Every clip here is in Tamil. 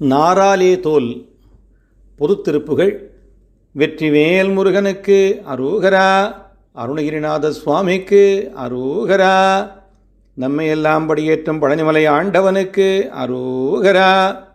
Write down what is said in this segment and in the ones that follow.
நாராலே தோல் பொதுத்திருப்புகள். வெற்றிவேல் முருகனுக்கு அரோகரா அருணகிரிநாத சுவாமிக்கு அரோகரா. நம்மையெல்லாம் படியேற்றும் பழனிமலை ஆண்டவனுக்கு அரோகரா.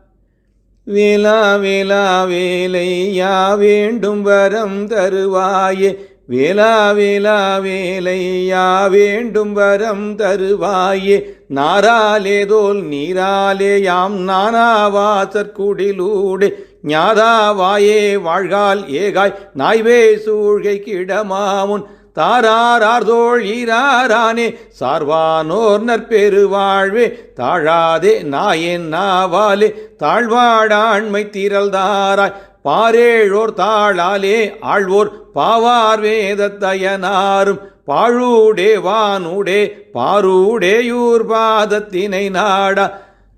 வேலா வேலா வேலையா வேண்டும் வரம் தருவாயே. வேலா வேலா வேலையா வேண்டும் வரம் தருவாயே. நாராலேதோல் நீராலேயாம் நீராலே நானாவாசற்குடிலூடு ஞாதாவாயே வாழ்கால் ஏகாய் நாய்வே சூழ்கை கிடமாமுன். தாராரார்தோள் ஈராரானே சார்வானோர் நற்பெருவாழ்வே தாழாதே நாயன் நாவாலே. தாழ்வாடாண்மை திரள்தாராய் பாரேழோர் தாளாலே ஆழ்வோர் பாவார் வேதத்தயனாரும். பாழூடே வானூடே பாரூடேயூர் பாதத்தினை நாடா.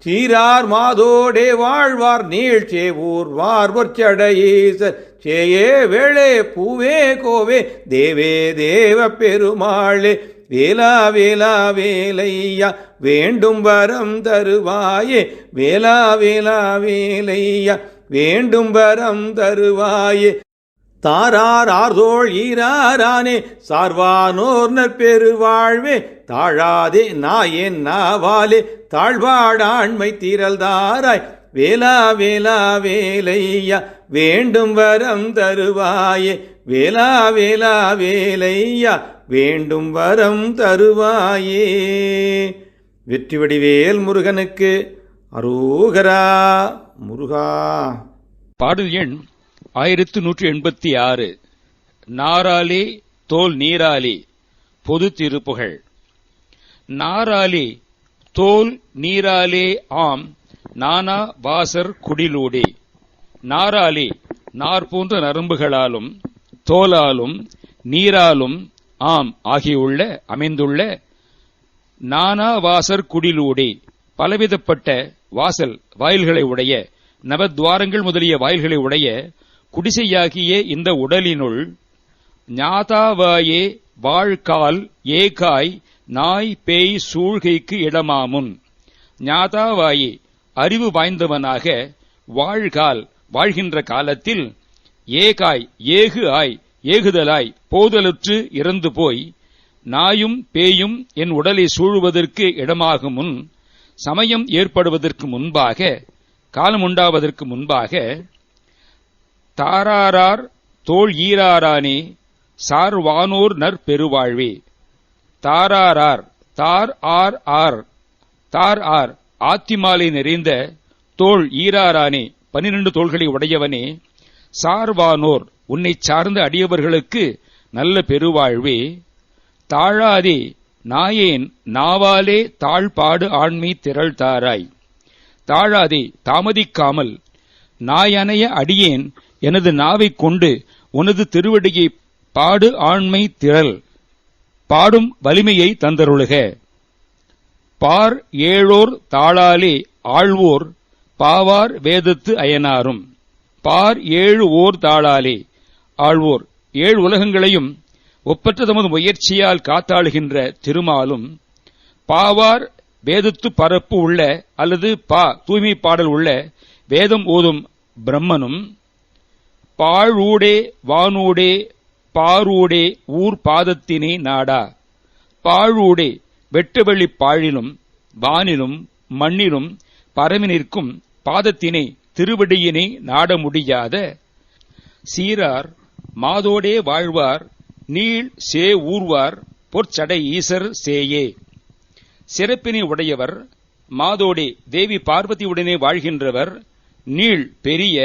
சீரார் மாதோடே வாழ்வார் நீழ்ச்சே ஊர்வார் பொற்சடையீசர் சேயே வேளே பூவே கோவே தேவே தேவ பெருமாளே. வேலா வேலா வேலையா வேண்டும் வரம் தருவாயே. வேலா வேலா வேலையா வேண்டும் வரம் தருவாயே. தாரார் ஆர்தோள் ஈராரானே சார்வானோர் நற்பெருவாழ்வே. தாழாதே நாயேன் நாவாலே தாழ்வாடாண்மை தீரல்தாராய். வேலா வேலா வேலையா வேண்டும் வரம் தருவாயே. வேலா வேலா வேலையா வேண்டும் வரம் தருவாயே. வெற்றிவடிவேல் முருகனுக்கு அரோகரா முருகா. பாடல் எண் ஆயிரத்து நூற்றி எண்பத்தி ஆறு. நாராலி தோல் நீராலி பொது திருப்புகழ். நாராலே தோல் நீராலே ஆம் நானா வாசர் குடிலூடி. நாராலி நார் போன்ற நரம்புகளாலும் தோலாலும் நீராலும் ஆம் ஆகியுள்ள அமைந்துள்ள நானா வாசர் குடிலூடி. பலவிதப்பட்ட வாசல் வாயில்களை உடைய நவத்வாரங்கள் முதலிய வாயில்களை உடைய குடிசையாகிய இந்த உடலினுள் ஞாதாவாயே வாழ்கால் ஏகாய் நாய் பேய் சூழ்கைக்கு இடமாமுன். ஞாதாவாயே அறிவு வாய்ந்தவனாக வாழ்கால் வாழ்கின்ற காலத்தில் ஏகாய் ஏகு ஆய் ஏகுதலாய் போதலுற்று இறந்து போய் நாயும் பேயும் என் உடலை சூழுவதற்கு இடமாகும் முன் சமயம் ஏற்படுவதற்கு முன்பாக காலம் உண்டாவதற்கு முன்பாக தாராரார் தோள் ஈராரானே சார்வானோர் நற்பெருவாழ்வே தாராரார் தார் ஆர் ஆர் தார் ஆர் ஆத்திமாலை நிறைந்த தோள் ஈராரானே பனிரெண்டு தோள்களை உடையவனே சார்வானோர் உன்னை சார்ந்த அடியவர்களுக்கு நல்ல பெருவாழ்வே. தாழாதே நாயேன் நாவாலே தாழ்பாடு ஆண்மை திரள் தாராய். தாழாதே தாமதிக்காமல். நாயனைய அடியேன் எனது நாவைக் கொண்டு உனது திருவடியை பாடு ஆண்மை திரள். பாடும் வலிமையை தந்தருளுக. பார் ஏழோர் தாளாலே ஆழ்வோர் பாவார் வேதத்து அயனாரும். பார் ஏழு ஓர் தாளாலே ஆழ்வோர். ஏழு உலகங்களையும் ஒப்பற்ற தமது முயற்சியால் காத்தாளுகின்ற திருமாலும் பாவார் வேதத்து பரப்பு உள்ள அல்லது பா தூய்மை பாடல் உள்ள வேதம் ஓதும் பிரம்மனும் பாழூடே வானூடே பாரூடே ஊர் பாதத்தினே நாடா. பாழூடே வெட்டுவெளி பாழிலும் வானிலும் மண்ணிலும் பரவி நிற்கும் பாதத்தினை திருவடியினை நாட முடியாத சீரார் மாதோடே வாழ்வார் நீள் சே ஊர்வார் பொற்சடை ஈசர் சேயே. சிறப்பினை உடையவர் மாதோடே தேவி பார்வதியுடனே வாழ்கின்றவர் நீள் பெரிய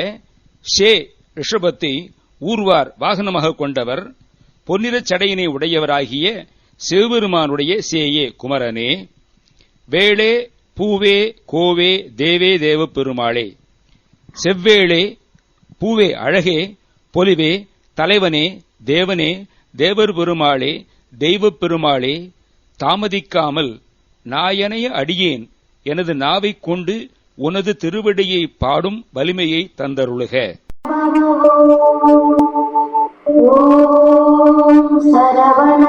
ஷே ரிஷபத்தை ஊர்வார் வாகனமாக கொண்டவர் பொன்னிறச் சடையினை உடையவராகிய சிவபெருமானுடைய சேயே குமரனே. வேளே பூவே கோவே தேவே தேவ பெருமாளே செவ்வேளே பூவே அழகே பொலிவே தலைவனே தேவனே தேவர் பெருமாளே தெய்வப் பெருமாளே தாமதிக்காமல் நாயனைய அடியேன் எனது நாவைக் கொண்டு உனது திருவடியை பாடும் வலிமையை தந்தருளுக. சரவண